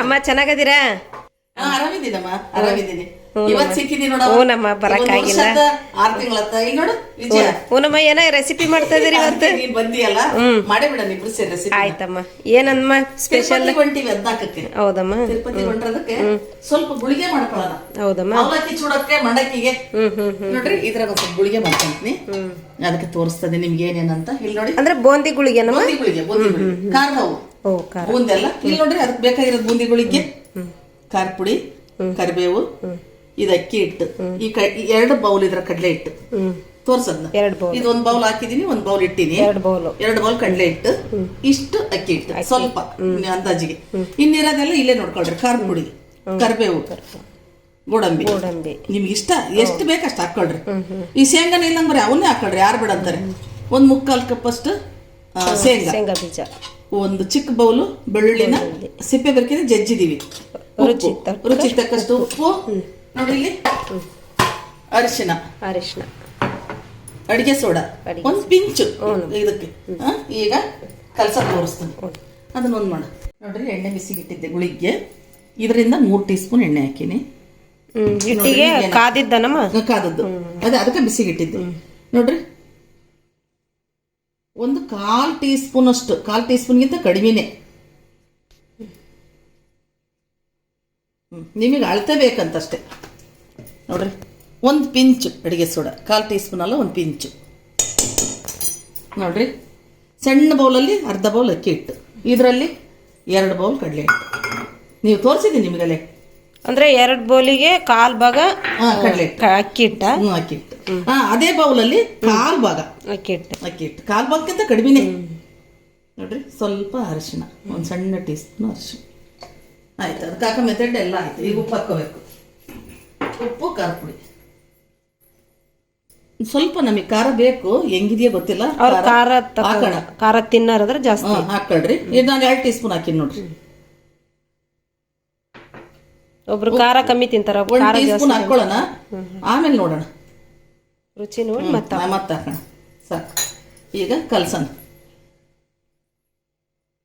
ಅಮ್ಮ. ಚೆನ್ನಾಗದಿರಾ ಆರಾಮಿದ್ದೀನಮ್ಮ. ಆರಾಮಿದ್ದೀನಿ. ಬರಕ್ಕಾಗಿಲ್ಲ. ಆರ್ ತಿಂಗಳತ್ತ. ನೋಡು ಹೂನಮ್ಮ ಏನ ರೆಸಿಪಿ ಮಾಡ್ತಾ ಇದೀರಿ ಇವತ್ತು. ಅದಕ್ಕೆ ನೀನ್ ಬಂದಿಯಲ್ಲ? ಮಾಡೇ ಬಿಡ ಇಬ್ರು ಸೇರಿ ರೆಸಿಪಿ ಆಯ್ತಮ್ಮ. ಏನಮ್ಮ ಸ್ಪೆಷಲ್ ಹೊಂಟಿವಿ ಹೌದಮ್ಮ. ತಿರುಪತಿ ಹೊಂಟ್ರದಕ್ಕೆ ಸ್ವಲ್ಪ ಗುಳಿಗೆ ಮಾಡ್ಕೊಳ್ಳೋಣ. ಹೌದಮ್ಮ. ಅವಲಕ್ಕಿ ಚೂಡಕ್ಕೆ ಮಂಡಕ್ಕಿಗೆ. ನೋಡ್ರಿ ಇದ್ರಾಗ ಸ್ವಲ್ಪ ಗುಳಿಗೆ ಮಾಡ್ಕೊಂತೀನಿ. ಅದಕ್ಕೆ ತೋರಿಸ್ತದೆ ನಿಮ್ಗೆ ಏನೇನಂತ ಇಲ್ಲಿ ನೋಡಿ. ಅಂದ್ರೆ ಬೋಂದಿ ಗುಳಿಗೆ ಬೂಂದಿ ಗುಳಿಗೆ. ಖಾರದವು ಇಲ್ಲಿ ನೋಡ್ರಿ ಅದಕ್ಕೆ ಬೇಕಾಗಿರೋದು ಬೂಂದಿ ಗುಳಿಗೆ. ಖಾರ ಪುಡಿ ಕರಿಬೇವು ಇದು ಅಕ್ಕಿ ಹಿಟ್ಟು ಈ ಕ ಈ ಎರಡು ಬೌಲ್ ಇದ್ರ ಕಡಲೆ ಇಟ್ಟು ತೋರ್ಸದ್ನ? ಎರಡು ಬೌಲ್. ಇದು ಒಂದ್ ಬೌಲ್ ಹಾಕಿದೀನಿ ಒಂದ್ ಬೌಲ್ ಇಟ್ಟಿನಿ ಎರಡು ಬೌಲು. ಎರಡು ಬೌಲ್ ಕಡಲೆ ಇಟ್ಟು ಇಷ್ಟು ಅಕ್ಕಿ ಇಟ್ಟು ಸ್ವಲ್ಪ ಅಂದಾಜಿಗೆ. ಇನ್ನಿರೋದೆಲ್ಲ ಇಲ್ಲೇ ನೋಡ್ಕೊಳ್ರಿ ಖಾರ ಪುಡಿ ಕರ್ಬೇವು ಗೋಡಂಬಿ. ಗೋಡಂಬಿ. ನಿಮ್ಗೆ ಇಷ್ಟ? ಎಷ್ಟು ಬೇಕಷ್ಟು ಹಾಕೊಳ್ರಿ. ಈ ಶೇಂಗಾನ ಇಲ್ಲಂಗ್ ಬರೀ ಅವನ್ನೇ ಹಾಕೊಳ್ರಿ ಯಾರು ಬೇಡ ಅಂತಾರೆ? ಒಂದ್ ಮುಕ್ಕಾಲ್ ಕಪ್ ಅಷ್ಟು ಶೇಂಗಾ. ಶೇಂಗಾ ಬೀಜ. ಒಂದು ಚಿಕ್ಕ ಬೌಲು ಬೆಳ್ಳುಳ್ಳಿನ ಸಿಪ್ಪೆ ಬರ್ಕಿದ್ರೆ ಜಜ್ಜಿದೀವಿ. ರುಚಿ ರುಚಿ ತಕ್ಕಷ್ಟು ಉಪ್ಪು. ನೋಡಿ ಇಲ್ಲಿ. ಅರಿಶಿನ. ಅರಿಶಿನ. ಅಡಿಗೆ ಸೋಡಾ. ಒಂದ್ ಪಿಂಚು ಇದಕ್ಕೆ. ಈಗ ಕಲಸ ತೋರಿಸ್ತೀನಿ. ಅದನ್ನ ಒಂದ್ ಮಾಡ. ನೋಡ್ರಿ ಎಣ್ಣೆ ಬಿಸಿಗಿಟ್ಟಿದ್ದೆ ಗುಳಿಗೆ ಇದರಿಂದ ಮೂರ್ ಟೀ ಸ್ಪೂನ್ ಎಣ್ಣೆ ಹಾಕಿನಿ. ಹಿಟ್ಟಿಗೆ ಕಾದಿದ್ದನಮ್ಮ? ಕಾದದ್ದು. ಅದೇ ಅದಕ್ಕೆ ಬಿಸಿಗಿಟ್ಟಿದ್ದೆ. ನೋಡ್ರಿ. ಒಂದು ಕಾಲ್ ಟೀ ಸ್ಪೂನ್ ಅಷ್ಟು ಕಾಲ್ ಟೀ ಸ್ಪೂನ್ಗಿಂತ ಕಡಿಮೆನೆ. ಹ್ಮ್. ನಿಮಗೆ ಅಳತೆ ಬೇಕಂತಷ್ಟೇ. ನೋಡ್ರಿ. ಒಂದು ಪಿಂಚು ಅಡುಗೆ ಸೋಡಾ ಕಾಲು ಟೀ ಸ್ಪೂನ್ ಅಲ್ಲ ಒಂದು ಪಿಂಚು. ನೋಡ್ರಿ. ಸಣ್ಣ ಬೌಲಲ್ಲಿ ಅರ್ಧ ಬೌಲ್ ಅಕ್ಕಿ ಹಿಟ್ಟು. ಇದರಲ್ಲಿ ಎರಡು ಬೌಲ್ ಕಡಲೆ ಹಿಟ್ಟು. ನೀವು ತೋರಿಸಿದ್ದೀನಿ ನಿಮಗಲ್ಲೇ ಅಂದ್ರೆ ಎರಡು ಬೌಲಿಗೆ ಕಾಲು ಭಾಗ ಕಡಲೆ ಅಕ್ಕಿ ಹಿಟ್ಟ? ಅಕ್ಕಿ ಹಿಟ್ಟು. ಹಾಂ ಅದೇ ಬೌಲಲ್ಲಿ ಕಾಲು ಭಾಗ. ಅಕ್ಕಿ ಹಿಟ್ಟು. ಅಕ್ಕಿ ಹಿಟ್ಟು. ಕಾಲು ಭಾಗಕ್ಕಿಂತ ಕಡಿಮೆನೆ. ನೋಡ್ರಿ ಸ್ವಲ್ಪ ಅರಿಶಿಣ ಒಂದು ಸಣ್ಣ ಟೀ ಸ್ಪೂನ್ ಅರಿಶಿಣ. ಆಯ್ತು ಅದಕ್ಕೆ ಹಾಕೋ ಮೆಥಡ್ ಎಲ್ಲ ಆಯ್ತು. ಈಗ ಉಪ್ಪು ಹಾಕೋಬೇಕು ಉಪ್ಪು ಖಾರ ಪುಡಿ ಸ್ವಲ್ಪ ನಮಗೆ ಖಾರ ಬೇಕು ಹೆಂಗಿದೆಯೋ ಗೊತ್ತಿಲ್ಲ. ಅವ್ರ ಖಾರ ತಿನ್ನಾರ ಹಾಕೋಣ. ಖಾರ ತಿನ್ನೋರಾದ್ರೆ ಜಾಸ್ತಿ. ಹಾಕೊಳ್ರಿ. ಇದು ನಾನು ಎರಡು ಟೀ ಸ್ಪೂನ್ ಹಾಕಿನಿ ನೋಡ್ರಿ. ಒಬ್ರು ಖಾರ ಕಮ್ಮಿ ತಿಂತಾರ ಒಂದು ಖಾರ ಟೀ ಜಾಸ್ತಿ ಸ್ಪೂನ್ ಹಾಕೊಳ್ಳೋಣ ಆಮೇಲೆ ನೋಡೋಣ. ರುಚಿ ನೋಡಿ ಮತ್ತೆ ಮತ್ತೆ ಹಾಕೋಣ. ಸಾಕು ಈಗ ಕಲ್ಸೋಣ.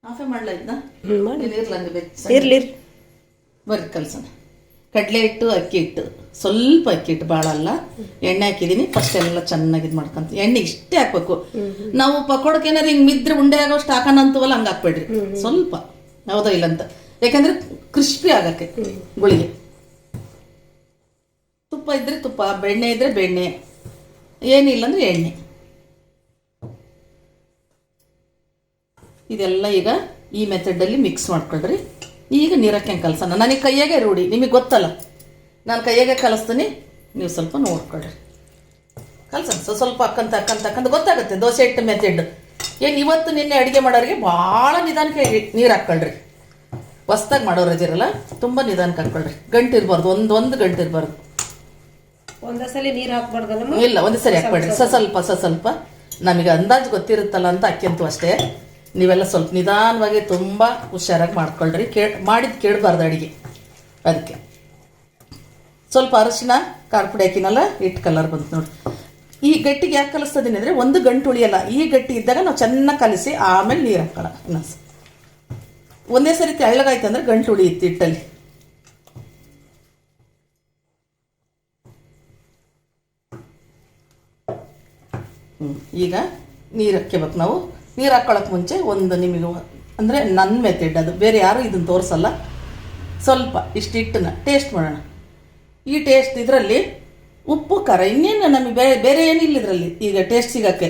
ಆಫೆ ಮಾಡ್ಲಾ ಇದನ್ನ ಹ್ಮ್ ಮಾಡಿ. ನೀರ್ಲಂಗೆ ಬೆಚ್ಚ ಇರ್ಲಿ ಇರ್ಲಿ. ಬರ್ರಿ ಕಲ್ಸೋಣ. ಕಡಲೆ ಹಿಟ್ಟು, ಅಕ್ಕಿ ಹಿಟ್ಟು. ಸ್ವಲ್ಪ ಅಕ್ಕಿ ಹಿಟ್ಟು ಭಾಳ ಅಲ್ಲ. ಎಣ್ಣೆ ಹಾಕಿದೀನಿ. ಫಸ್ಟ್ ಎಲ್ಲ ಚೆನ್ನಾಗಿ ಇದು ಮಾಡ್ಕೊಂತ ಎಣ್ಣೆ ಇಷ್ಟೇ ಹಾಕ್ಬೇಕು. ನಾವು ಪಕೋಡಕ್ಕೆ ಏನಾರು ಹಿಂಗೆ ಮಿದ್ರೆ ಉಂಡೆ ಆಗೋಷ್ಟು ಹಾಕೋಣ ಅಂತವಲ್ಲ, ಹಂಗೆ ಹಾಕ್ಬೇಡ್ರಿ. ಸ್ವಲ್ಪ. ಹೌದಾ ಇಲ್ಲ ಅಂತ. ಯಾಕಂದ್ರೆ ಕ್ರಿಸ್ಪಿ ಆಗಕ್ಕೆ ಗುಳಿಗೆ. ತುಪ್ಪ ಇದ್ರೆ ತುಪ್ಪ, ಬೆಣ್ಣೆ ಇದ್ರೆ ಬೆಣ್ಣೆ. ಏನಿಲ್ಲ ಅಂದ್ರೆ ಎಣ್ಣೆ. ಇದೆಲ್ಲ ಈಗ ಈ ಮೆಥಡಲ್ಲಿ ಮಿಕ್ಸ್ ಮಾಡ್ಕೊಳ್ರಿ. ಈಗ ನೀರಕ್ಕೆ ಕಲಸೋಣ ನನಗೆ ಕೈಯಾಗೆ ರೂಢಿ ನಿಮಗೆ ಗೊತ್ತಲ್ಲ. ನಾನು ಕೈಯಾಗೆ ಕಲಿಸ್ತೀನಿ ನೀವು ಸ್ವಲ್ಪ ನೋಡ್ಕೊಳ್ರಿ. ಕಲ್ಸೋಣ ಸೊ ಸ್ವಲ್ಪ ಅಕ್ಕಂತ ಅಕ್ಕಂತ ಅಕ್ಕಂತ ಗೊತ್ತಾಗುತ್ತೆ. ದೋಸೆ ಹಿಟ್ಟು ಮೆಥಡ್ ಏನು ಇವತ್ತು ನಿನ್ನೆ ಅಡುಗೆ ಮಾಡೋರಿಗೆ ಭಾಳ ನಿಧಾನಕ್ಕೆ ನೀರು ಹಾಕ್ಕೊಳ್ರಿ. ಹೊಸ್ದಾಗಿ ಮಾಡೋರು ಇದಿರಲ್ಲ ತುಂಬ ನಿಧಾನಕ್ಕೆ ಹಾಕ್ಕೊಳ್ರಿ. ಗಂಟು ಇರಬಾರ್ದು ಒಂದು ಒಂದು ಗಂಟು ಇರಬಾರ್ದು. ಒಂದೇ ನೀರು ಹಾಕ್ಬಾರ್ದು ಇಲ್ಲ ಒಂದೇ ಸರಿ ಹಾಕ್ಬೇಡ್ರಿ. ಸ ಸ್ವಲ್ಪ ಸ ಸ್ವಲ್ಪ. ನಮಗೆ ಅಂದಾಜು ಗೊತ್ತಿರುತ್ತಲ್ಲ ಅಂತ ಅಕ್ಕಿಂತು ಅಷ್ಟೇ. ನೀವೆಲ್ಲ ಸ್ವಲ್ಪ ನಿಧಾನವಾಗಿ ತುಂಬ ಹುಷಾರಾಗಿ ಮಾಡ್ಕೊಳ್ರಿ. ಕೇ ಮಾಡಿದ್ದು ಕೇಳಬಾರ್ದು ಅಡಿಗೆ. ಅದಕ್ಕೆ ಸ್ವಲ್ಪ ಅರಶಿನ ಕಾರ್ಪುಡಿ ಹಾಕಿನಲ್ಲ ಹಿಟ್ಟು ಕಲರ್ ಬಂತು ನೋಡಿ ಈ ಗಟ್ಟಿಗೆ ಯಾಕೆ ಕಲಿಸ್ತದೀನಿ ಅಂದರೆ ಒಂದು ಗಂಟು ಉಳಿಯಲ್ಲ. ಈ ಗಟ್ಟಿ ಇದ್ದಾಗ ನಾವು ಚೆನ್ನಾಗಿ ಕಲಿಸಿ ಆಮೇಲೆ ನೀರು ಹಾಕೋಣ. ಇನ್ನೊಂದು ಒಂದೇ ಸರಿ ತೆಳ್ಳಗಾಯ್ತು ಅಂದರೆ ಗಂಟು ಉಳಿಯುತ್ತೆ ಹಿಟ್ಟಲ್ಲಿ. ಈಗ ನೀರು ಹಾಕ್ಕೋಬೇಕು ನಾವು. ನೀರು ಹಾಕ್ಕೊಳ್ಳೋಕೆ ಮುಂಚೆ ಒಂದು ನಿಮಗೆ ಅಂದರೆ ನನ್ನ ಮೆಥಡ್ ಅದು. ಬೇರೆ ಯಾರು ಇದನ್ನು ತೋರಿಸಲ್ಲ. ಸ್ವಲ್ಪ ಇಷ್ಟು ಹಿಟ್ಟನ್ನ ಟೇಸ್ಟ್ ಮಾಡೋಣ. ಈ ಟೇಸ್ಟ್ ಇದರಲ್ಲಿ ಉಪ್ಪು ಖಾರ ಇನ್ನೇನು ನಮಗೆ ಬೇರೆ ಬೇರೆ ಏನಿಲ್ಲ ಇದರಲ್ಲಿ. ಈಗ ಟೇಸ್ಟ್ ಸಿಗೋಕ್ಕೆ.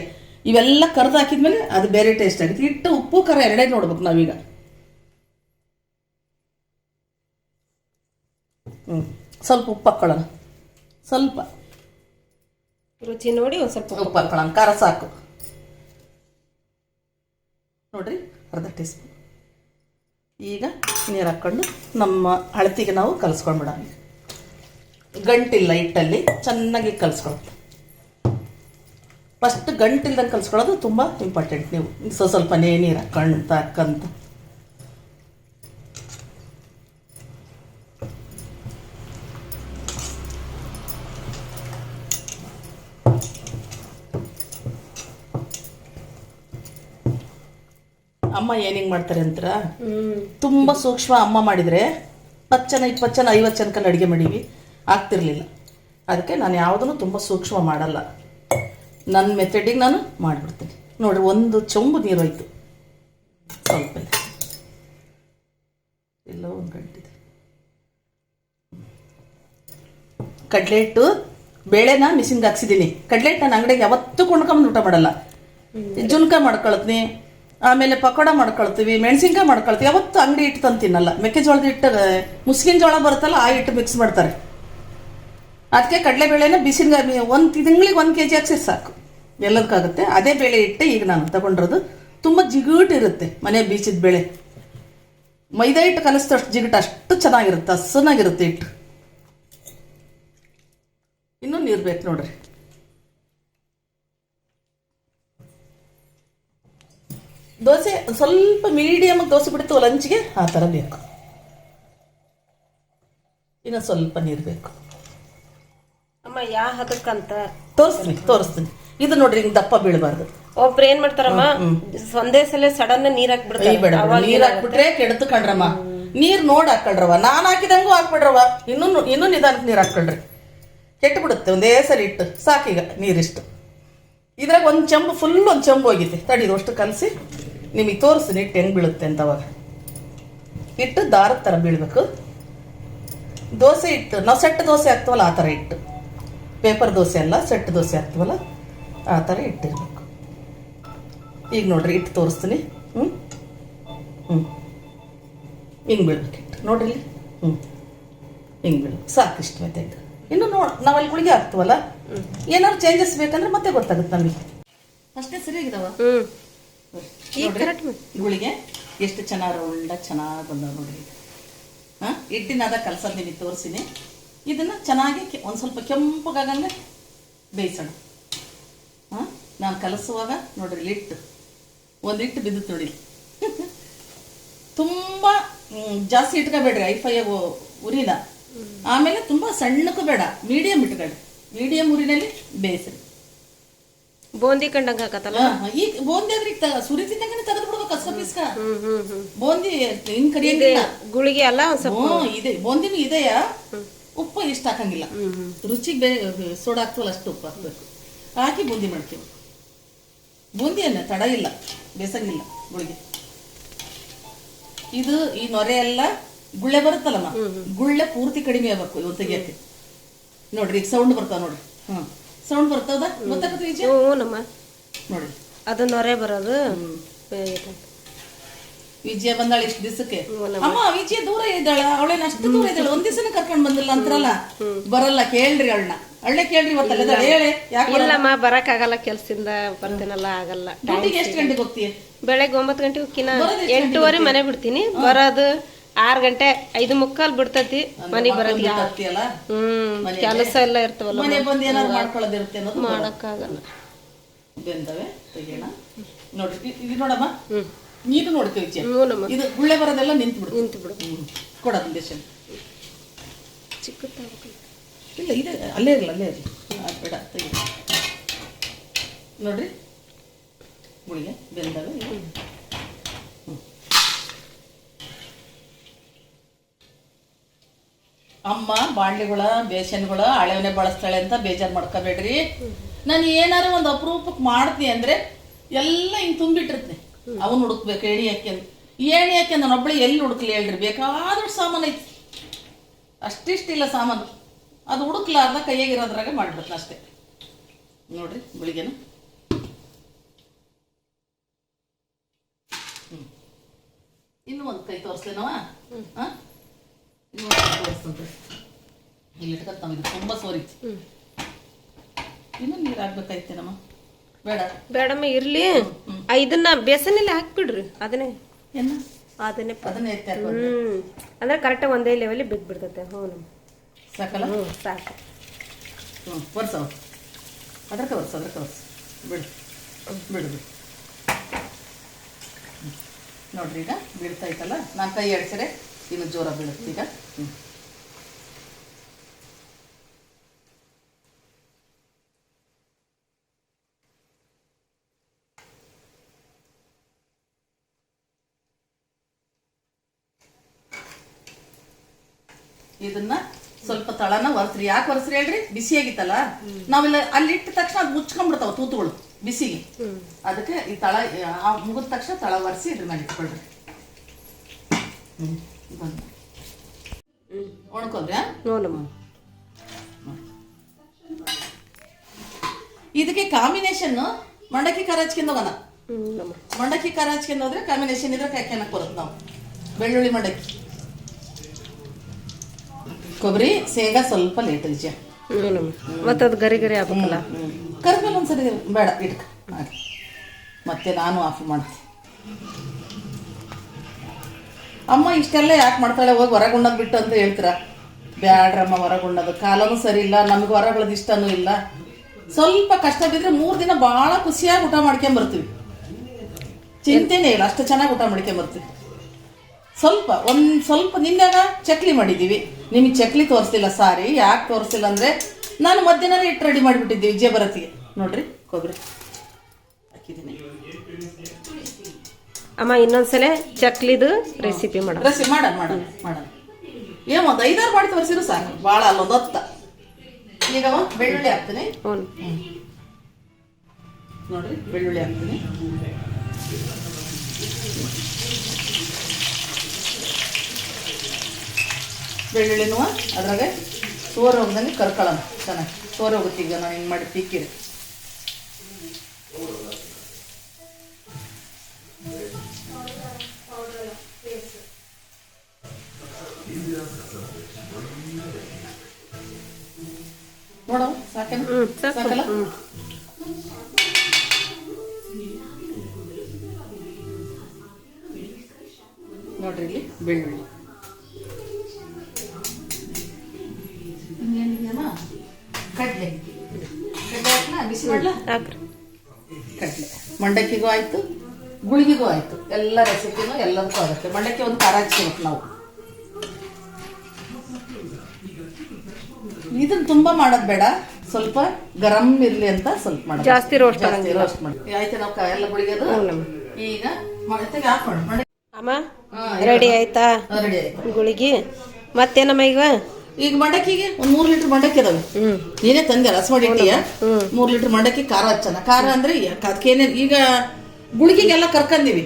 ಇವೆಲ್ಲ ಕರೆದು ಹಾಕಿದ್ಮೇಲೆ ಅದು ಬೇರೆ ಟೇಸ್ಟ್ ಆಗುತ್ತೆ. ಹಿಟ್ಟು ಉಪ್ಪು ಖಾರ ಎರಡೇ ನೋಡ್ಬೇಕು ನಾವೀಗ. ಹ್ಞೂ ಸ್ವಲ್ಪ ಉಪ್ಪು ಹಾಕ್ಕೊಳ್ಳೋಣ ಸ್ವಲ್ಪ. ರುಚಿ ನೋಡಿ ಒಂದು ಸ್ವಲ್ಪ ಉಪ್ಪು ಹಾಕ್ಕೊಳ್ಳೋಣ ಖಾರ ಸಾಕು. ನೋಡ್ರಿ, ಅರ್ಧ ಟೀ ಸ್ಪೂನ್ ಈಗ ನೀರು ಹಾಕ್ಕೊಂಡು ನಮ್ಮ ಅಳತಿಗೆ ನಾವು ಕಲಿಸ್ಕೊಂಡ್ಬಿಡೋಣ ಗಂಟಿಲ್ಲ ಹಿಟ್ಟಲ್ಲಿ ಚೆನ್ನಾಗಿ ಕಲಿಸ್ಕೊಳ್ತೀವಿ ಫಸ್ಟ್ ಗಂಟಿಲ್ದಂಗೆ ಕಲಿಸ್ಕೊಳ್ಳೋದು ತುಂಬ ಇಂಪಾರ್ಟೆಂಟ್ ನೀವು. ಸ್ವಲ್ಪ ನೀರು ಹಾಕ್ಕೊಂತ ಹಾಕ್ಕಂತ ಅಮ್ಮ ಏನಿಂಗ್ ಮಾಡ್ತಾರೆ ಅಂತ ತುಂಬಾ ಸೂಕ್ಷ್ಮ ಅಮ್ಮ ಮಾಡಿದರೆ ಹತ್ತು ಜನ ಇಪ್ಪತ್ತು ಜನ ಐವತ್ತು ಜನಕಲ್ಲಿ ಅಡುಗೆ ಮಾಡೀವಿ. ಆಗ್ತಿರ್ಲಿಲ್ಲ. ಅದಕ್ಕೆ ನಾನು ಯಾವುದನ್ನು ತುಂಬ ಸೂಕ್ಷ್ಮ ಮಾಡಲ್ಲ. ನನ್ನ ಮೆಥಡಿಗೆ ನಾನು ಮಾಡಿಬಿಡ್ತೀನಿ. ನೋಡಿ ಒಂದು ಚೊಂಬು ನೀರು ಹೋಯ್ತು. ಸ್ವಲ್ಪ ಎಲ್ಲೋ ಒಂದು ಗಂಟಿದೆ. ಕಡಲೆ ಹಿಟ್ಟು ಬೇಳೆನ ಮಿಷಿನ್ಗೆ ಹಾಕ್ಸಿದ್ದೀನಿ. ಕಡಲೆ ಹಿಟ್ಟು ನಾನು ಅಂಗಡಿಗೆ ಯಾವತ್ತೂ ಕೊಂಡ್ಕೊಂಬಂದು ಊಟ ಮಾಡಲ್ಲ. ಜುನ್ಕ ಮಾಡ್ಕೊಳ್ತೀನಿ. ಆಮೇಲೆ ಪಕೋಡ ಮಾಡ್ಕೊಳ್ತೀವಿ, ಮೆಣಸಿನ್ಕಾಯಿ ಮಾಡ್ಕೊಳ್ತೀವಿ. ಯಾವತ್ತು ಅಂಗಡಿ ಹಿಟ್ಟು ತಂದು ತಿನ್ನಲ್ಲ. ಮೆಕ್ಕೆಜೋಳದ ಹಿಟ್ಟು ಮುಸ್ಕಿನ ಜೋಳ ಬರುತ್ತಲ್ಲ, ಆ ಹಿಟ್ಟು ಮಿಕ್ಸ್ ಮಾಡ್ತಾರೆ. ಅದಕ್ಕೆ ಕಡಲೆಬೇಳೆನ ಬಿಸಿನ ಒಂದು ತಿಂಗಳಿಗೆ ಒಂದು ಕೆ ಜಿ ಹಾಕ್ಸಿರ್ ಸಾಕು. ಎಲ್ಲದಕ್ಕಾಗುತ್ತೆ. ಅದೇ ಬೇಳೆ ಹಿಟ್ಟು ಈಗ ನಾನು ತಗೊಂಡಿರೋದು. ತುಂಬ ಜಿಗುಟ್ ಇರುತ್ತೆ ಮನೆ ಬೀಚಿದ ಬೇಳೆ. ಮೈದಾ ಹಿಟ್ಟು ಕಲಿಸಿದಷ್ಟು ಜಿಗುಟು, ಅಷ್ಟು ಚೆನ್ನಾಗಿರುತ್ತೆ ಹಸನಾಗಿರುತ್ತೆ ಹಿಟ್ಟು. ಇನ್ನೂ ನೀರು ಬೇಕು ನೋಡ್ರಿ. ದೋಸೆ ಸ್ವಲ್ಪ ಮೀಡಿಯಮ್ ದೋಸೆ ಬಿಡ್ತು ಲಂಚ್ಗೆ ಆ ಥರ ಬೇಕು. ಇನ್ನು ಸ್ವಲ್ಪ ನೀರು ಬೇಕು. ಅಮ್ಮ ಯಾ ಹದಕ್ಕಂತ? ತೋರಿಸ್ತೀನಿ ತೋರಿಸ್ತೀನಿ. ಇದು ನೋಡ್ರಿ ಹಿಂಗೆ ದಪ್ಪ ಬೀಳಬಾರ್ದು. ಒಬ್ರು ಏನ್ ಮಾಡ್ತಾರಮ್ಮ? ಒಂದೇ ಸಲ ಸಡನ್ ನೀರ್ ಹಾಕ್ಬಿಡ್ತಾರೆ. ಬೇಡ ನೀರ್ ಹಾಕ್ಬಿಟ್ರೆ ಕೆಡ್ತು ಕಣ್ರಮ್ಮ. ನೀರ್ ನೋಡ್ ಹಾಕೊಳ್ರವ ನಾನ್ ಹಾಕಿದಂಗೂ ಹಾಕ್ಬಿಡ್ರವ ಇನ್ನೂ ಇನ್ನೂ ನಿಧಾನಕ್ಕೆ ನೀರ್ ಹಾಕೊಳ್ರಿ ಕೆಟ್ಟು ಬಿಡುತ್ತೆ ಒಂದೇ ಸರಿ ಇಟ್ಟು. ಸಾಕೀಗ ನೀರಿಷ್ಟು. ಇದ್ರಾಗ ಒಂದು ಚೆಂಬು ಫುಲ್ ಒಂದು ಚೆಂಬು ಹೋಗಿದೆ ತಡಿದು ಅಷ್ಟು ಕಲಸಿ. ನಿಮಗೆ ತೋರಿಸ್ತೀನಿ ಹಿಟ್ಟು ಹೆಂಗೆ ಬೀಳುತ್ತೆ ಅಂತ ಅವಾಗ. ಹಿಟ್ಟು ದಾರದ ಥರ ಬೀಳಬೇಕು. ದೋಸೆ ಹಿಟ್ಟು ನಾವು ಸೆಟ್ ದೋಸೆ ಹಾಕ್ತೀವಲ್ಲ ಆ ಥರ ಹಿಟ್ಟು. ಪೇಪರ್ ದೋಸೆ ಅಲ್ಲ ಸೆಟ್ ದೋಸೆ ಹಾಕ್ತೀವಲ್ಲ ಆ ಥರ ಇಟ್ಟಿರಬೇಕು. ಈಗ ನೋಡ್ರಿ ಇಟ್ಟು ತೋರಿಸ್ತೀನಿ. ಹ್ಞೂ ಹ್ಞೂ ಹಿಂಗೆ ಬೀಳ್ಬೇಕು ಹಿಟ್ಟು. ನೋಡ್ರಿ ಹ್ಞೂ ಹಿಂಗೆ ಬೀಳ್ಬೇಕು. ಸಾಕು ಇಷ್ಟು ಇದು ಇನ್ನು ನಾವು ಅಲ್ಲಿ ಗುಳಿಗೆ ಹಾಕ್ತೀವಲ್ಲ? ಏನಾದ್ರು ಚೇಂಜಸ್ ಬೇಕಂದ್ರೆ ಮತ್ತೆ ಗೊತ್ತಾಗುತ್ತೆ ನಮಗೆ. ಅಷ್ಟೇ ಸರಿಯಾಗಿದಾವ ಗುಳಿಗೆ ಎಷ್ಟು ಚೆನ್ನಾಗಿ ರೌಂಡ ಚೆನ್ನಾಗಿ ಬಂದವ ನೋಡ್ರಿ. ಹಾಂ? ಹಿಟ್ಟಿನಾದ ನಿಮಗೆ ತೋರಿಸಿನಿ. ಇದನ್ನ ಚೆನ್ನಾಗಿ ಒಂದು ಸ್ವಲ್ಪ ಕೆಂಪಗಾಗಂಗೆ ಬೇಯಿಸೋಣ. ಹಾಂ? ನಾನು ಕಲಸುವಾಗ ನೋಡ್ರಿ ಹಿಟ್ಟು ಒಂದು ಹಿಟ್ಟು ಬಿದ್ದಿತ್ತು ನೋಡಿ. ತುಂಬ ಜಾಸ್ತಿ ಇಟ್ಕೋಬೇಡ್ರಿ ಐಫೈ ಉರಿನ. ಆಮೇಲೆ ತುಂಬ ಸಣ್ಣಕ್ಕೂ ಬೇಡ ಮೀಡಿಯಮ್ ಇಟ್ಕೊಳ್ಳಿ ಮೀಡಿಯಂ ಉರಿನಲ್ಲಿ ಬೇಯಿಸ್ರಿ. ಬೂಂದಿ ಕಂಡಂಗ ಹಾಕತ್ತಲ್ಲ? ಈಗ ಬೋಂದಿ ಆದ್ರೆ ಈಗ ತ- ಸುರಿತಿದ್ದಂಗೆ ತೆಗೆದು ಬಿಡ್ಬೇಕು ಕಸ ಪಿಸ್ಕ. ಬೋಂದಿ ಹಿಂಗ್ ಕರಿಯಂಗಿಲ್ಲ ಗುಳಿಗೆ ಅಲ್ಲ ಒಂದ್ ಸ್ವಲ್ಪ ಇದೆ. ಬೋಂದಿನೂ ಇದೆಯಾ? ಉಪ್ಪು ಇಷ್ಟ ಹಾಕಂಗಿಲ್ಲ. ರುಚಿಗೆ ಬೇ ಸೋಡಾ ಹಾಕ್ತವಲ್ಲ ಅಷ್ಟು ಉಪ್ಪು ಹಾಕ್ಬೇಕು. ಹಾಕಿ ಬೂಂದಿ ಮಾಡ್ತೀವಿ. ಬೂಂದಿಯನ್ನ ತಡ ಇಲ್ಲ. ಬೇಸಂಗಿಲ್ಲ ಗುಳಿಗೆ. ಇದು ಈ ನೊರೆ ಎಲ್ಲ ಗುಳ್ಳೆ ಬರುತ್ತಲ್ಲಮ್ಮ? ಗುಳ್ಳೆ ಪೂರ್ತಿ ಕಡಿಮೆ ಆಗ್ಬೇಕು ಇವತ್ತು ತೆಗಿಯಕ್ಕೆ ನೋಡ್ರಿ ಈಗ ಸೌಂಡ್ ಬರ್ತಾವ ನೋಡ್ರಿ. ಹ್ಮ್. ಸೌಂಡ್ ಬರ್ತದ? ಗೊತ್ತಾಗತ್ತೆ ವಿಜಯ ಹ್ಞೂ ನಮ್ಮ ನೋಡಿ. ಅದು ನೊರೆ ಬರೋದು. ವಿಜಯ ಬಂದಾಳ ಇಷ್ಟು ದಿವಸಕ್ಕೆ? ಅಮ್ಮ ವಿಜಯ ದೂರ ಇದ್ದಾಳ. ಅವಳೇನ ಅಷ್ಟು ದೂರ ಇದ್ದಾಳ? ಒಂದ್ ದಿವಸನ ಕರ್ಕೊಂಡ್ ಬಂದಿಲ್ಲ ಅಂತಾರಲ್ಲ? ಬರಲ್ಲ ಕೇಳ್ರಿ ಅವಳನ್ನ ಅವಳೆ ಕೇಳ್ರಿ ಇವತ್ತಲ್ಲ ಹೇಳಿ ಇಲ್ಲಮ್ಮ ಬರಕ್ ಆಗಲ್ಲ ಕೆಲ್ಸದಿಂದ ಬರ್ತೀನಲ್ಲ ಆಗಲ್ಲ. ಡ್ಯೂಟಿಗೆ ಎಷ್ಟು ಗಂಟೆಗೆ ಹೋಗ್ತೀಯ? ಬೆಳಗ್ಗೆ ಒಂಬತ್ತು ಗಂಟೆಗೆ ಹೋಗ್ತೀನಿ? ಎಂಟೂವರೆ ಮನೆ ಬಿಡ್ತೀನಿ. ಬರೋದು ಆರು ಗಂಟೆ ಐದು ಮುಕ್ಕಾಲ್ ಬಿಡ್ತತಿ ಮನೆಗೆ ಬರೋದು ಯಾ ಬರ್ತೀಯಲ್ಲ ಹ್ಮ್ ಕೆಲಸ ಎಲ್ಲ ಇರ್ತವಲ್ಲ ಮನೆ ಬಂದು ಏನಾದ್ರು ಮಾಡ್ಕೊಳ್ಳೋದಿರುತ್ತೆ ಅನ್ನೋದು ಮಾಡಕ್ಕಾಗಲ್ಲ. ಬೆಂದವೆ ತೆಗಿಯೋಣ. ನೋಡ್ರಿ ಇದು ನೋಡಮ್ಮ? ನೀರು ನೋಡ್ತೀವಿ ವಿಜಯ ಇದು ಗುಳ್ಳೆ ಬರೋದೆಲ್ಲ ನಿಂತು ಬಿಡು ನಿಂತು ಬಿಡು ಕೊಡ ಚಿಕ್ಕ ಇಲ್ಲ ಇದೆ ಅಲ್ಲೇ ಇರಲ್ಲ ಅಲ್ಲೇ ಇರಲಿ. ಬೇಡ ತೆಗಿ ನೋಡ್ರಿ? ಗುಳಿಗೆ ಬೆಂದವೆ ಇವು. ಹ್ಮ್. ಅಮ್ಮ ಬಾಣ್ಲಿಗಳ ಬೇಸನ್ಗಳ ಹಳೆವನೇ ಬಳಸ್ತಾಳೆ ಅಂತ ಬೇಜಾರು ಮಾಡ್ಕೋಬೇಡ್ರಿ. ನಾನು ಏನಾರು ಒಂದು ಅಪರೂಪಕ್ಕೆ ಮಾಡ್ತೀನಿ ಅಂದ್ರೆ ಎಲ್ಲ ಹಿಂಗೆ ತುಂಬಿಟ್ಟಿರ್ತೀನಿ. ಅವನು ಹುಡುಕ್ಬೇಕು ಏಣಿ ಯಾಕೆ ಅಂತ. ಏಣಿ ಯಾಕೆ ನಾನು ಒಬ್ಬಳೆ ಎಲ್ಲಿ ಹುಡುಕ್ಲಿ ಹೇಳ್ರಿ? ಬೇಕಾದಷ್ಟು ಸಾಮಾನು ಐತಿ. ಅಷ್ಟಿಷ್ಟಿಲ್ಲ ಸಾಮಾನು. ಅದು ಹುಡುಕ್ಲಾರ್ದ ಕೈಯಾಗಿರೋದ್ರಾಗ ಮಾಡ್ಬೇಕು ಅಷ್ಟೇ. ನೋಡ್ರಿ ಬೆಳಿಗ್ಗೆನ ಇನ್ನು ಇನ್ನೂ ಒಂದು ಕೈ ತೋರಿಸ್ಲೇನವ ಹಾಂ ತೋರಿಸ್ತಂತೆ ಇಲ್ಲಿ ಇಟ್ಕೊತಾವ ಇದು ತುಂಬ ಸೋರಿ ಇನ್ನೂ ನೀರು ಹಾಕ್ಬೇಕಾಯ್ತೇನಮ್ಮ ಬೇಡ ಬೇಡಮ್ಮ ಇರ್ಲಿ. ಆ, ಇದನ್ನ ಬೇಸನಲ್ಲಿ ಹಾಕ್ಬಿಡ್ರಿ ಅದನ್ನೇ. ಏನ ಅದನ್ನೇ ಪ- ಅದನ್ನೇ ಎತ್ತಿ ಹಾಕೋ ಹ್ಮ್. ಅಂದ್ರೆ ಕರೆಕ್ಟಾಗಿ ಒಂದೇ ಲೆವೆಲ್ ಬಿದ್ದು ಬಿಡ್ತೈತೆ ಹ್ಞೂ ನಮ್ಮ. ಸಾಕಲ್ಲ? ಹ್ಞೂ ಸಾಕು. ಹ್ಞೂ ಒರ್ಸವ ಒರ್ಸು ಒರ್ಸು. ಬಿಡು. ಬಿಡು ಬಿಡು. ಹ್ಮ್. ನೋಡ್ರಿ ಈಗ ಬೀಳ್ತಾ ಐತಲ್ಲ ನಾನು ಕೈ ಆಡ್ಸಿರೆ ಇನ್ನು ಜೋರ ಬೀಳುತ್ತೆ ಈಗ. ಇದನ್ನ ಸ್ವಲ್ಪ ತಳನ ಒರೆಸ್ರಿ. ಯಾಕೆ ಒರೆಸ್ರಿ ಹೇಳ್ರಿ? ಬಿಸಿಯಾಗಿತ್ತಲ್ಲ? ನಾವೆಲ್ಲ ಅಲ್ಲಿ ಇಟ್ಟ ತಕ್ಷಣ ಅದು ಮುಚ್ಕೊಂಡ್ಬಿಡ್ತಾವ ತೂತುಗಳು ಬಿಸಿಗೆ. ಅದಕ್ಕೆ ಈ ತಳ ಮುಗಿದ ತಕ್ಷಣ ತಳ ಒರೆಸಿ ಇದ್ರ ಮೇಲೆ ಇಟ್ಕೊಳ್ರಿ. ನೋಡಮ್ಮ. ಇದಕ್ಕೆ ಕಾಂಬಿನೇಷನ್ ಮಂಡಕ್ಕಿ ಖಾರ ಹಚ್ಕೊಂಡು ಹೋಗೋಣ ಮಂಡಕ್ಕಿ ಖಾರ ಹಚ್ಕೊಂಡು ಹೋದ್ರೆ ಕಾಂಬಿನೇಷನ್ ಇದ್ರೆ ಕಾಯ್ಕೊಳಕ್ ಬರುತ್ತೆ ನಾವು. ಬೆಳ್ಳುಳ್ಳಿ ಮಂಡಕ್ಕಿ. ಕೊಬ್ಬರಿ ಶೇಂಗಾ ಸ್ವಲ್ಪ ಲೇಟ್ ನಮ್ಮ ಮತ್ತೆ ಅದು ಗರಿ ಗರಿ ಆಗಲ್ಲ ಕರ್ಬೇಲು ಒಂದ್ಸರಿ ಬೇಡ ಇಟ್ಕ. ಮಾಡಿ ಮತ್ತೆ ನಾನು ಆಫ್ ಮಾಡ್ತೀನಿ. ಅಮ್ಮ ಇಷ್ಟೆಲ್ಲ ಯಾಕೆ ಮಾಡ್ತಾಳೆ? ಹೋಗಿ ಹೊರಗುಣ್ಣದ್ ಬಿಟ್ಟು ಅಂತ ಹೇಳ್ತೀರಾ? ಬ್ಯಾಡ್ರಮ್ಮ ಹೊರಗುಣ್ಣದು ಕಾಲನೂ ಸರಿ ಇಲ್ಲ, ನಮ್ಗೆ ಹೊರಗಳದ್ದು ಇಷ್ಟನೂ ಇಲ್ಲ. ಸ್ವಲ್ಪ ಕಷ್ಟ ಬಿದ್ದರೆ ಮೂರು ದಿನ ಭಾಳ ಖುಷಿಯಾಗಿ ಊಟ ಮಾಡ್ಕೊಂಬರ್ತೀವಿ. ಚಿಂತೆನೇ ಇಲ್ಲ, ಅಷ್ಟು ಚೆನ್ನಾಗಿ ಊಟ ಮಾಡ್ಕೊಂಬರ್ತೀವಿ. ಸ್ವಲ್ಪ, ಒಂದು ಸ್ವಲ್ಪ ನಿನ್ನೆಗ ಚಕ್ಲಿ ಮಾಡಿದ್ದೀವಿ ನಿಮಗೆ ಚಕ್ಲಿ ತೋರಿಸ್ತಿಲ್ಲ ಸಾರಿ. ಯಾಕೆ ತೋರಿಸ್ತಿಲ್ಲ ಅಂದರೆ, ನಾನು ಮಧ್ಯಾಹ್ನ ಇಟ್ಟು ರೆಡಿ ಮಾಡಿಬಿಟ್ಟಿದ್ದೆ ವಿಜಯ ಭರತಿಗೆ ನೋಡ್ರಿ ಕೊಬ್ಬರಿ ಹಾಕಿದ್ದೀನಿ. ಅಮ್ಮ ಇನ್ನೊಂದ್ಸಲ ಚಕ್ಲಿದು ರೆಸಿಪಿ ಮಾಡ ರೆಸಿಪಿ ಮಾಡೋಣ ಮಾಡೋಣ ಮಾಡೋಣ. ಏನು ಒಂದು ಐದಾರು ಮಾಡಿ ತೋರಿಸಿದ್ರು ಸಾಕು. ಭಾಳ ಅಲ್ಲ ಹೊತ್ತ. ಈಗ ಬೆಳ್ಳುಳ್ಳಿ ಹಾಕ್ತೀನಿ. ಹ್ಞೂ ನೋಡ್ರಿ ಬೆಳ್ಳುಳ್ಳಿ ಹಾಕ್ತೀನಿ. ಬೆಳ್ಳುಳ್ಳಿನೂ ಅದ್ರಾಗೆ ಸೋರ್ ಹೋಗ್ದಂಗೆ ಕರ್ಕೊಳ್ಳೋಣ. ಚೆನ್ನಾಗಿ. ಸೋರ್ ಹೋಗುತ್ತೆ ಈಗ ನಾನು ಹಿಂಗೆ ಮಾಡಿ ತಿಕ್ಕಿರಿ ನೋಡೋ ಸಾಕೇನ ಹ್ಞೂ ಸಾಕು ಸಾಕಲ್ಲ ಹ್ಞೂ ನೋಡ್ರಿ ಇಲ್ಲಿ ಬೆಳ್ಳುಳ್ಳಿ ಇನ್ನೇನಿದೆಯಮ್ಮ ಕಡಲೆ ಕಡಲೆ ಹಾಕ್ಲಾ ಬಿಸಿ ಮಾಡ್ಲಾ ಹಾಕ್ರಿ ಕಡಲೆ ಮಂಡಕ್ಕಿಗೂ ಆಯ್ತು ಗುಳಿಗೆಗೂ ಆಯ್ತು ಎಲ್ಲ ರೆಸಿಪಿನೂ ಎಲ್ಲದಕ್ಕೂ ಆಗುತ್ತೆ ಮಂಡಕ್ಕಿ ಒಂದು ಖಾರ ಹಚ್ಬೇಕು ನಾವು ಇದನ್ನ ತುಂಬಾ ಮಾಡೋದು ಬೇಡ. ಸ್ವಲ್ಪ ಗರಂ ಇರ್ಲಿ ಅಂತ ಸ್ವಲ್ಪ ಮಾಡೋದು ಜಾಸ್ತಿ ರೋಸ್ಟ್ ಮಾಡಿ. ಆಯ್ತು ನಾವು ಕ- ಎಲ್ಲ ಈಗ ಹಾಕ್ ಮಾಡಿ ಅಮ್ಮ ರೆಡಿ ಆಯ್ತಾ? ರೆಡಿ ಆಯ್ತು. ಗುಳಿಗೆ. ಮತ್ತೇನಮ್ಮ ಈಗ? ಈಗ ಮಂಡಕ್ಕಿಗೆ ಒಂದ್ ಮೂರ್ ಲೀಟರ್ ಮಂಡಕ್ಕಿ ಅದಾವೆ. ಹ್ಞೂ ನೀನೇ ತಂದೆ ರಸ ಮಾಡಿಟ್ಟಿಯ. ಮೂರ್ ಲೀಟರ್ ಮಂಡಕ್ಕಿ ಖಾರ ಹಚ್ಚನ. ಖಾರ ಅಂದ್ರೆ ಅದಕ್ಕೆ ಈಗ ಗುಳಿಗೆಗೆಲ್ಲ ಕರ್ಕಂದಿವಿ.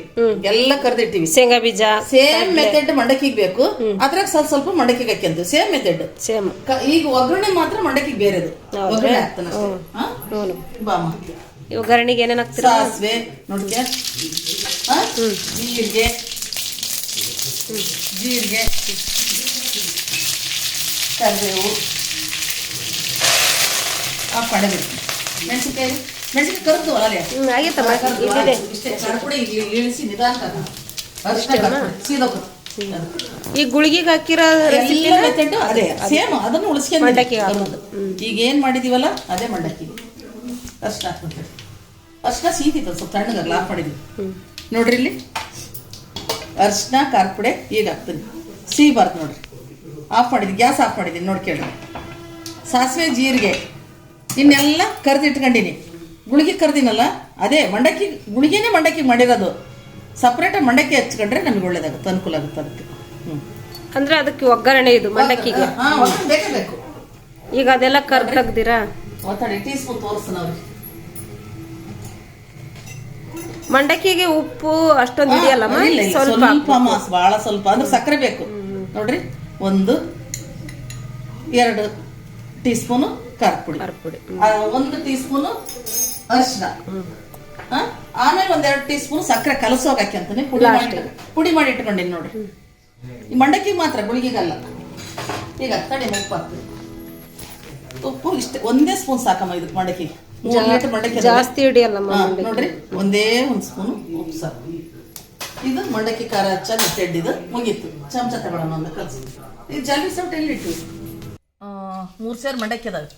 ಎಲ್ಲ ಕರ್ದಿಟ್ಟಿವಿ. ಶೇಂಗಾ ಬೀಜ ಸೇಮ್ ಮೆಥಡ್ ಮಂಡಕ್ಕಿಗೆ ಬೇಕು. ಅದ್ರಾಗ ಸ್ವಲ್ಪ ಸ್ವಲ್ಪ ಮಂಡಕ್ಕಿಗೆ ಹಾಕ್ಯಂತೀವಿ. Same method same. ಈಗ ಒಗ್ಗರಣೆ ಮಾತ್ರ ಮಂಡಕ್ಕಿಗೆ ಬೇರೆದು? ಒಗ್ಗರಣೆ ಹಾಕ್ತಾನ ಬಾಮ ಒಗ್ಗರಣೆಗೆ ಗರಣಿಗೆ ಏನೇನು ಹಾಕ್ತೀರಾ? ಸಾಸಿವೆ ನೋಡ್ಕೆ. ಹಾ? ಜೀರಿಗೆ. ಜೀರಿಗೆ. ಕರಿಬೇವು. ಆ ಪಡೆದು ಮೆಣಸಿನ್ಕಾಯಿ? ಕರ್ದು ಅಲ್ಲೇ ಹ್ಞೂ ಆಗೈತಮ್ಮ. ಕರ್ದು ಇಲ್ಲಿದೆ ಇಷ್ಟೇ ಕರ್ಪುಡಿ ಇಳಿಸಿ ನಿಧಾನ ಸೀದೋಕು ಈ ಗುಳಿಗೆಗೆ ಹಾಕಿರೋ ಎಲ್ಲ ಮೆಥಡ್ ಅದೇ ಸೇಮ್ ಅದನ್ನು ಉಳಿಸ್ಕೊಂಡು ಮಂಡಕ್ಕಿ ಹಾಕೋದು. ಈಗ ಏನ್ ಮಾಡಿದೀವಲ್ಲ ಅದೇ ಮಂಡಕ್ಕಿ. ಅರ್ಶಿನ ಹಾಕ್ಬಿಡ್ತೀವಿ ಅರ್ಶಿನ ಸೀತಿತ್ತು ಸ್ವಲ್ಪ ತಣ್ಣಗಾಗಲ್ಲ ಆಫ್ ಮಾಡಿದ್ವಿ. ನೋಡ್ರಿ ಇಲ್ಲಿ. ಅರ್ಶಿನ ಕಾರ್ಪುಡೆ ಈಗ ಹಾಕ್ತೀನಿ. ಸೀಬಾರ್ದು ನೋಡ್ರಿ. ಆಫ್ ಮಾಡಿದ್ವಿ ಗ್ಯಾಸ್ ಆಫ್ ಮಾಡಿದ್ದೀನಿ ನೋಡ್ಕೇಳಿ ಸಾಸಿವೆ ಜೀರಿಗೆ ಇನ್ನೆಲ್ಲ ಕರೆದಿಟ್ಕೊಂಡಿನಿ ಗುಳಿಗೆ ಕರೆದಿನಲ್ಲ ಅದೇ ಮಂಡಕ್ಕಿ ಗುಳಿಗೆನೇ ಮಂಡಕ್ಕಿ ಮಾಡಿರೋದು. ಸಪ್ರೇಟಾಗಿ ಮಂಡಕ್ಕಿ ಹಚ್ಕೊಂಡ್ರೆ ನಮ್ಗೆ ಒಳ್ಳೇದಾಗುತ್ತೆ ಅನುಕೂಲ ಆಗುತ್ತೆ ಅದಕ್ಕೆ. ಹ್ಞೂ ಅಂದ್ರೆ ಅದಕ್ಕೆ ಒಗ್ಗರಣೆ ಇದು ಮಂಡಕ್ಕಿಗೆ? ಹಾಂ ಬೇಕೇ ಬೇಕು ಈಗ ಅದೆಲ್ಲ ಕರ್ ತೆಗ್ದಿರಾ ಒತ್ತಡಿ ಟೀ ಸ್ಪೂನ್ ತೋರಿಸ್ತಾನ ಅವ್ರಿಗೆ. ಮಂಡಕ್ಕಿಗೆ ಉಪ್ಪು ಅಷ್ಟೊಂದು ಇದೆಯಲ್ಲಮ್ಮ ಇಲ್ಲ, ಇಲ್ಲ, ಸ್ವಲ್ಪ. ಸ್ವಲ್ಪ ಮಾಸ್ ಭಾಳ ಸ್ವಲ್ಪ. ಅಂದ್ರೆ ಸಕ್ಕರೆ ಬೇಕು. ನೋಡ್ರಿ ಒಂದು ಎರಡು ಟೀ ಸ್ಪೂನು ಖಾರದ ಪುಡಿ. ಖಾರದ ಪುಡಿ. ಆ, ಒಂದು ಟೀ ಸ್ಪೂನು ಅರಿಶಿನ. ಆ, ಆಮೇಲೆ ಒಂದೆರಡು ಟೀ ಸ್ಪೂನ್ ಸಕ್ಕರೆ ಕಲಸೋಗಕ್ಕೆ ಅಂತಾನೆ ಪುಡಿ ಮಾಡಿ ಪುಡಿ ಮಾಡಿ ಇಟ್ಕೊಂಡಿನಿ ನೋಡ್ರಿ ಈ ಮಂಡಕ್ಕಿ ಮಾತ್ರ ಗುಳಿಗೆಗಲ್ಲ. ಈಗ ತಡಿ ಉಪ್ಪು ಹಾಕ್ತೀವಿ ಉಪ್ಪು ಇಷ್ಟೇ ಒಂದೇ ಸ್ಪೂನ್ ಸಾಕಮ್ಮ ಇದಕ್ಕೆ ಮಂಡಕ್ಕಿಗೆ ಮೂರು ಲೀಟರ್ ಮಂಡಕ್ಕಿ. ಜಾಸ್ತಿ ಹಿಡಿಯಲ್ಲ ನೋಡ್ರಿ ಒಂದೇ ಒಂದು ಸ್ಪೂನ್ ಉಪ್ಪು ಸಾಕು. ಇದು ಮಂಡಕ್ಕಿ ಖಾರ ಹಚ್ಚ ತೆಡ್ಡಿದು ಮುಗೀತು. ಚಮಚ ತಗೊಳ್ಳೋಣ ಒಂದು ಕಲಸಿ. ಇದು ಜಲ್ಲಿ ಸೌಟ್ ಎಲ್ಲಿ ಇಟ್ಟು ಮೂರು ಸೇರು ಮಂಡಕ್ಕಿ ಅದಾವೆ.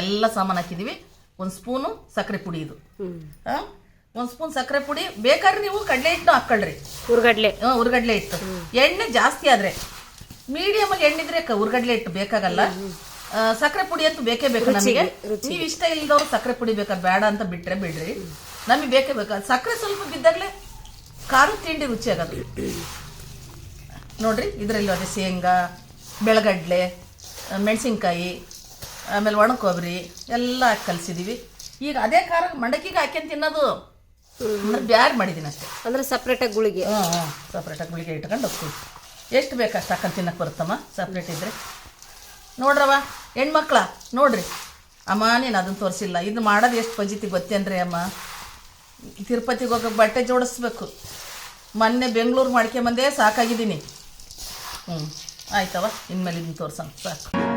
ಎಲ್ಲ ಸಾಮಾನು ಹಾಕಿದೀವಿ. ಒಂದು ಸ್ಪೂನು ಸಕ್ಕರೆ ಪುಡಿ ಇದು. ಒಂದು ಸ್ಪೂನ್ ಸಕ್ಕರೆ ಪುಡಿ. ಬೇಕಾದ್ರೆ ನೀವು ಕಡಲೆ ಹಿಟ್ಟು ಹಾಕೊಳ್ರಿ ಹುರ್ಗಡ್ಲೆ ಹ್ಮ್, ಉರ್ಗಡ್ಲೆ ಹಿಟ್ಟು. ಎಣ್ಣೆ ಜಾಸ್ತಿ ಆದ್ರೆ ಮೀಡಿಯಮಲ್ಲಿ ಎಣ್ಣೆ ಇದ್ರೆ ಕ- ಉರ್ಗಡ್ಲೆ ಹಿಟ್ಟು ಬೇಕಾಗಲ್ಲ. ಸಕ್ಕರೆ ಪುಡಿ ಅಂತೂ ಬೇಕೇ ಬೇಕು ನಮಗೆ. ನೀವು ಇಷ್ಟ ಇಲ್ಲದವ್ರು ಸಕ್ಕರೆ ಪುಡಿ ಬೇಕಾದ್ರೆ ಬೇಡ ಅಂತ ಬಿಟ್ರೆ ಬಿಡ್ರಿ. ನಮಗೆ ಬೇಕೇ ಬೇಕು? ಸಕ್ಕರೆ ಸ್ವಲ್ಪ ಬಿದ್ದಾಗಲೇ ಖಾರದ ತಿಂಡಿ ರುಚಿ ಆಗೋದು. ನೋಡ್ರಿ ಇದರಲ್ಲಿ ಅದೇ ಶೇಂಗಾ ಬೆಳಗಡ್ಲೆ ಮೆಣಸಿನ್ಕಾಯಿ ಆಮೇಲೆ ಒಣ ಕೊಬ್ಬರಿ ಎಲ್ಲ ಹಾಕಿ ಕಲಿಸಿದ್ದೀವಿ ಈಗ ಅದೇ ಖಾರ ಮಂಡಕ್ಕಿಗೆ ಹಾಕ್ಯಂತ ತಿನ್ನೋದು. ಅಂದ್ರೆ ಬ್ಯಾಗ್ ಮಾಡಿದ್ದೀನಿ ಅಷ್ಟೇ. ಅಂದ್ರೆ ಸಪ್ರೇಟಾಗಿ ಗುಳಿಗೆ. ಹ್ಞೂ ಹ್ಞೂ ಸಪ್ರೇಟಾಗಿ ಗುಳಿಗೆ ಇಟ್ಕೊಂಡು ಹೋಗ್ತೀವಿ. ಎಷ್ಟು ಬೇಕು ಅಷ್ಟು ಹಾಕೊಂಡು ತಿನ್ನಕ್ಕೆ ಬರುತ್ತಮ್ಮ? ಸಪ್ರೇಟ್ ಇದ್ದರೆ ನೋಡ್ರವ ಹೆಣ್ಮಕ್ಳ ನೋಡ್ರಿ. ಅಮ್ಮ ನೀನು ಅದನ್ನು ತೋರಿಸಿಲ್ಲ. ಇದು ಮಾಡೋದು ಎಷ್ಟು ಪಜಿತಿ ಗೊತ್ತೇನ್ರಿ ಅಮ್ಮ? ತಿರುಪತಿಗೆ ಹೋಗೋಕೆ ಬಟ್ಟೆ ಜೋಡಿಸ್ಬೇಕು. ಮೊನ್ನೆ ಬೆಂಗಳೂರು ಮಾಡ್ಕೊಂಬಂದೇ ಸಾಕಾಗಿದ್ದೀನಿ. ಹ್ಞೂ ಆಯ್ತವ ಇನ್ಮೇಲೆ ಇದನ್ನು ತೋರ್ಸೋಣ ಸಾಕು.